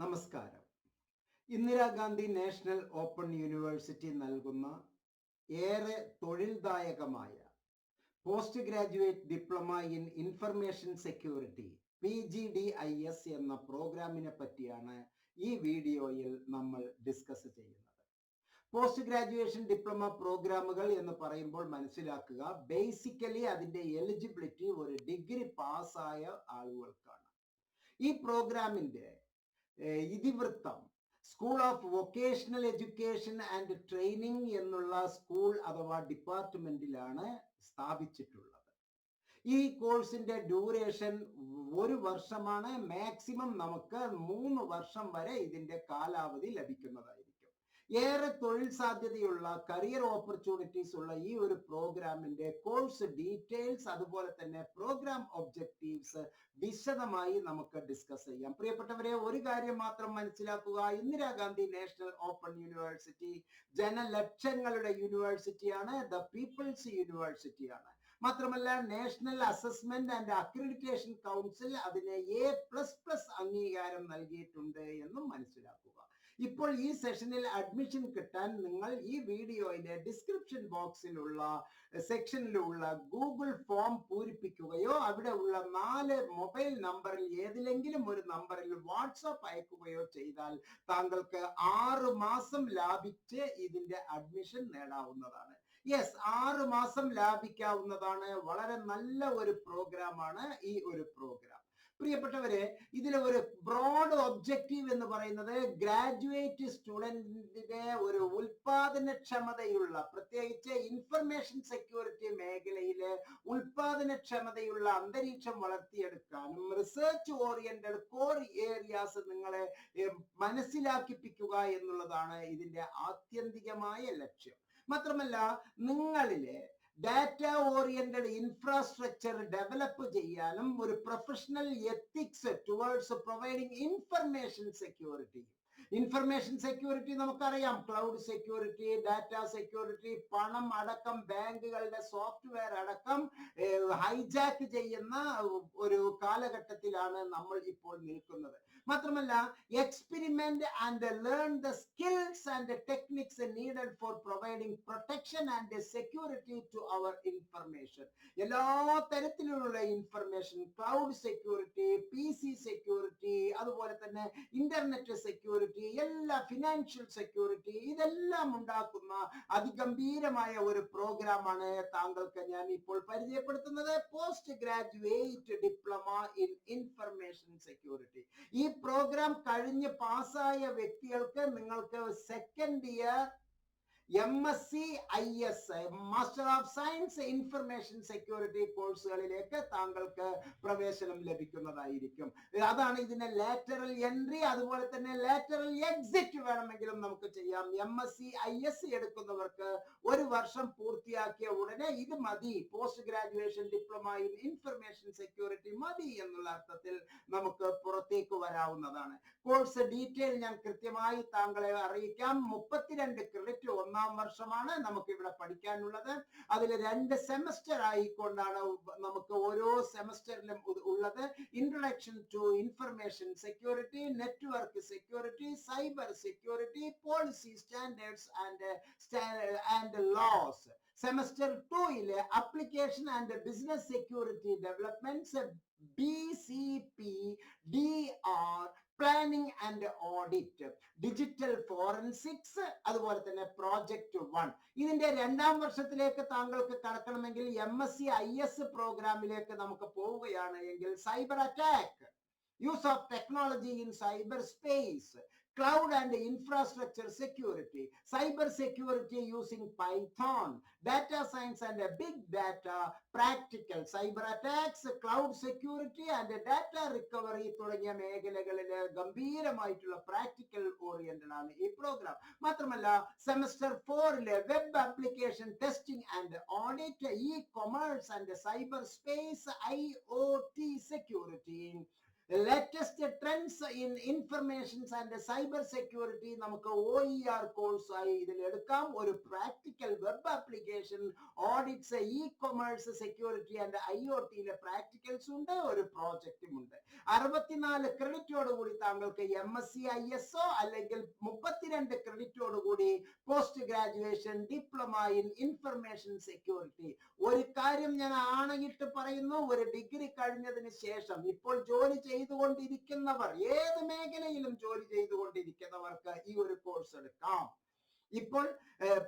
നമസ്കാരം. Indira Gandhi national open university നൽകുന്ന ഏറെ തൊഴിൽദായകമായ post graduate diploma in information security P G D I S എന്ന പ്രോഗ്രാമിനെ പറ്റിയാണ് ഈ വീഡിയോയിൽ നമ്മൾ ഡിസ്കസ് ചെയ്യുന്നത്. പോസ്റ്റ് ഗ്രാജുവേഷൻ ഡിപ്ലോമ പ്രോഗ്രാമുകൾ എന്ന് പറയുമ്പോൾ മനസ്സിലാക്കുക ബേസിക്കലി അതിന്റെ എലിജിബിലിറ്റി ഒരു ഡിഗ്രി പാസ്സായ ആളുകൾക്കാണ്. ഈ പ്രോഗ്രാമിന്റെ ഇതിവൃത്തം. School of vocational education and training എന്നുള്ള സ്കൂൾ അഥവാ ഡിപ്പാർട്ട്മെന്റിലാണ് സ്ഥാപിച്ചിട്ടുള്ളത്. ഈ കോഴ്സിന്റെ ഡ്യൂറേഷൻ ഒരു വർഷമാണ്. മാക്സിമം നമുക്ക് മൂന്ന് വർഷം വരെ ഇതിന്റെ കാലാവധി ലഭിക്കുന്നതായിരിക്കും. ഏറെ തൊഴിൽ സാധ്യതയുള്ള കരിയർ ഓപ്പർച്യൂണിറ്റീസ് ഉള്ള ഈ ഒരു പ്രോഗ്രാമിന്റെ കോഴ്സ് ഡീറ്റെയിൽസ് അതുപോലെ തന്നെ പ്രോഗ്രാം ഒബ്ജക്റ്റീവ്സ് വിശദമായി നമുക്ക് ഡിസ്കസ് ചെയ്യാം. പ്രിയപ്പെട്ടവരെ ഒരു കാര്യം മാത്രം മനസ്സിലാക്കുക. ഇന്ദിരാഗാന്ധി നാഷണൽ ഓപ്പൺ യൂണിവേഴ്സിറ്റി ജനലക്ഷങ്ങളുടെ യൂണിവേഴ്സിറ്റിയാണ് ദ പീപ്പിൾസ് യൂണിവേഴ്സിറ്റിയാണ് മാത്രമല്ല national assessment and accreditation council അതിനെ എ പ്ലസ് പ്ലസ് അംഗീകാരം നൽകിയിട്ടുണ്ട് എന്നും മനസ്സിലാക്കുക. ഇപ്പോൾ ഈ സെഷനിൽ അഡ്മിഷൻ കിട്ടാൻ നിങ്ങൾ ഈ വീഡിയോയിലെ ഡിസ്ക്രിപ്ഷൻ ബോക്സിലുള്ള സെക്ഷനിലുള്ള ഗൂഗിൾ ഫോം പൂരിപ്പിക്കുകയോ അവിടെ ഉള്ള നാല് മൊബൈൽ നമ്പറിൽ ഏതിലെങ്കിലും ഒരു നമ്പറിൽ വാട്സാപ്പ് അയക്കുകയോ ചെയ്താൽ താങ്കൾക്ക് ആറ് മാസം ലാഭിച്ച് ഇതിന്റെ അഡ്മിഷൻ നേടാവുന്നതാണ്. യെസ് ആറ് മാസം ലാഭിക്കാവുന്നതാണ്. വളരെ നല്ല ഒരു പ്രോഗ്രാമാണ് ഈ ഒരു പ്രോഗ്രാം പ്രിയപ്പെട്ടവരെ ഇതിലെ ഒരു ബ്രോഡ് ഒബ്ജക്റ്റീവ് എന്ന് പറയുന്നത് ഗ്രാജുവേറ്റ് സ്റ്റുഡന്റിന്റെ ഒരു ഉൽപാദനക്ഷമതയുള്ള പ്രത്യേകിച്ച് ഇൻഫർമേഷൻ സെക്യൂരിറ്റി മേഖലയിലെ ഉൽപാദനക്ഷമതയുള്ള അന്തരീക്ഷം വളർത്തിയെടുക്കാനും റിസർച്ച് ഓറിയന്റഡ് കോർ ഏരിയാസ് നിങ്ങളെ മനസ്സിലാക്കിപ്പിക്കുക എന്നുള്ളതാണ് ഇതിന്റെ ആത്യന്തികമായ ലക്ഷ്യം. മാത്രമല്ല നിങ്ങളിലെ ഡാറ്റ ഓറിയന്റഡ് ഇൻഫ്രാസ്ട്രക്ചർ ഡെവലപ്പ് ചെയ്യാനും ഒരു professional ethics towards providing information security information security നമുക്കറിയാം. ക്ലൗഡ് സെക്യൂരിറ്റി ഡാറ്റ സെക്യൂരിറ്റി പണം അടക്കം ബാങ്കുകളുടെ സോഫ്റ്റ്വെയർ അടക്കം ഹൈജാക്ക് ചെയ്യുന്ന ഒരു കാലഘട്ടത്തിലാണ് നമ്മൾ ഇപ്പോൾ നിൽക്കുന്നത്. മാത്രമല്ല experiment and learn the skills and techniques needed for providing protection and security to our information എല്ലാ തരത്തിലുള്ള information cloud security P C security അതുപോലെ തന്നെ ഇന്റർനെറ്റ് സെക്യൂരിറ്റി എല്ലാ ഫിനാൻഷ്യൽ സെക്യൂരിറ്റി ഇതെല്ലാം ഉണ്ടാക്കുന്ന അതിഗംഭീരമായ ഒരു പ്രോഗ്രാമാണ് താങ്കൾക്ക് ഞാൻ ഇപ്പോൾ പരിചയപ്പെടുത്തുന്നത്. Post graduate diploma in information security ഈ പ്രോഗ്രാം കഴിഞ്ഞ് പാസ്സായ വ്യക്തികൾക്ക് നിങ്ങൾക്ക് second year M S C I S master of science information security കോഴ്സുകളിലേക്ക് താങ്കൾക്ക് പ്രവേശനം ലഭിക്കുന്നതായിരിക്കും. അതാണ് ഇതിന്റെ ലാറ്ററൽ എൻട്രി അതുപോലെ തന്നെ ലാറ്ററൽ എക്സിറ്റ് വേണമെങ്കിലും നമുക്ക് ചെയ്യാം. M S C I S എടുക്കുന്നവർക്ക് ഒരു വർഷം പൂർത്തിയാക്കിയ ഉടനെ ഇത് മതി. Post graduation diploma in information security മതി എന്നുള്ള അർത്ഥത്തിൽ നമുക്ക് പുറത്തേക്ക് വരാവുന്നതാണ്. കോഴ്സ് ഡീറ്റെയിൽ ഞാൻ കൃത്യമായി താങ്കളെ അറിയിക്കാം. മുപ്പത്തിരണ്ട് ക്രെഡിറ്റ് ഒന്നാം വർഷമാണ് നമുക്ക് ഇവിടെ പഠിക്കാനുള്ളത്. അതിൽ രണ്ട് സെമസ്റ്റർ ആയിക്കൊണ്ടാണ് നമുക്ക് ഓരോ സെമസ്റ്ററിലും ഉള്ളത്. Introduction to information security network security cyber security policy standards and and laws semester ടൂയിൽ application and business security developments B C P D R planning and audit digital forensics അതുപോലെ തന്നെ പ്രോജക്റ്റ് വൺ ഇതിന്റെ രണ്ടാം വർഷത്തിലേക്ക് താങ്കൾക്ക് കടക്കണമെങ്കിൽ M S C I S പ്രോഗ്രാമിലേക്ക് നമുക്ക് പോവുകയാണ്. എങ്കിൽ cyber attack use of technology in cyber space cloud and infrastructure security, cyber security using Python, data science and big data, practical cyber attacks, cloud security and data recovery തുടങ്ങിയ മേഖലകളിൽ ഗംഭീരമായിട്ടുള്ള practical oriented ആണ് ഈ programme മാത്രമല്ല semester ഫോറിലെ web application testing and audit e commerce and cyber space I security latest trends in informations and cyber security നമുക്ക് O E R കോഴ്സായി ഇതിൽ എടുക്കാം. ഒരു practical web application audits e commerce security and I O ടിയിലെ practicals ഉണ്ട് ഒരു പ്രോജക്റ്റും ഉണ്ട്. അറുപത്തിനാല് ക്രെഡിറ്റോട് കൂടി താങ്കൾക്ക് M S C I S O അല്ലെങ്കിൽ മുപ്പത്തിരണ്ട് ക്രെഡിറ്റോട് കൂടി post graduation diploma in information security ഒരു കാര്യം ഞാൻ ആണയിട്ട് പറയുന്നു ഒരു ഡിഗ്രി കഴിഞ്ഞതിന് ശേഷം ഇപ്പോൾ ജോലി ചെയ്തുകൊണ്ടിരിക്കുന്നവർ ഏത് മേഖലയിലും ജോലി ചെയ്തുകൊണ്ടിരിക്കുന്നവർക്ക് ഈ ഒരു കോഴ്സ് എടുക്കാം. ഇപ്പോൾ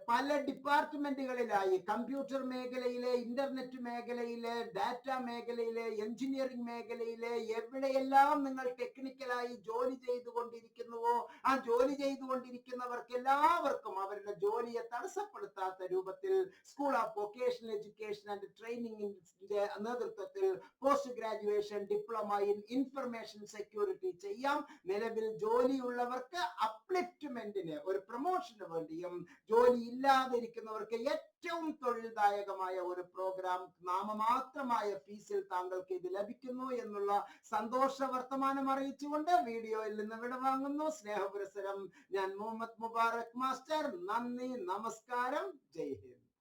പല ഡിപ്പാർട്ട്മെന്റുകളിലായി കമ്പ്യൂട്ടർ മേഖലയിലെ ഇന്റർനെറ്റ് മേഖലയിലെ ഡാറ്റ മേഖലയിലെ എഞ്ചിനീയറിംഗ് മേഖലയിലെ എവിടെയെല്ലാം നിങ്ങൾ ടെക്നിക്കലായി ജോലി ചെയ്തുകൊണ്ടിരിക്കുന്നുവോ ആ ജോലി ചെയ്തുകൊണ്ടിരിക്കുന്നവർക്ക് എല്ലാവർക്കും അവരുടെ ജോലിയെ തടസ്സപ്പെടുത്താത്ത രൂപത്തിൽ school of vocational education and ട്രെയിനിങ്ങിന്റെ നേതൃത്വത്തിൽ post graduation diploma in information security ചെയ്യാം. നിലവിൽ ജോലിയുള്ളവർക്ക് അപ്ലിഫ്റ്റ്മെന്റിന് ഒരു പ്രൊമോഷന് വേണ്ടിയും ജോലി ഇല്ലാതിരിക്കുന്നവർക്ക് ഏറ്റവും തൊഴിൽദായകമായ ഒരു പ്രോഗ്രാം നാമമാത്രമായ ഫീസിൽ താങ്കൾക്ക് ഇത് ലഭിക്കുന്നു എന്നുള്ള സന്തോഷ വർത്തമാനം അറിയിച്ചുകൊണ്ട് വീഡിയോയിൽ നിന്ന് വിടവാങ്ങുന്നു. സ്നേഹപുരസരം ഞാൻ മുഹമ്മദ് മുബാറക് മാസ്റ്റർ. നന്ദി നമസ്കാരം. ജയ് ഹിന്ദ്.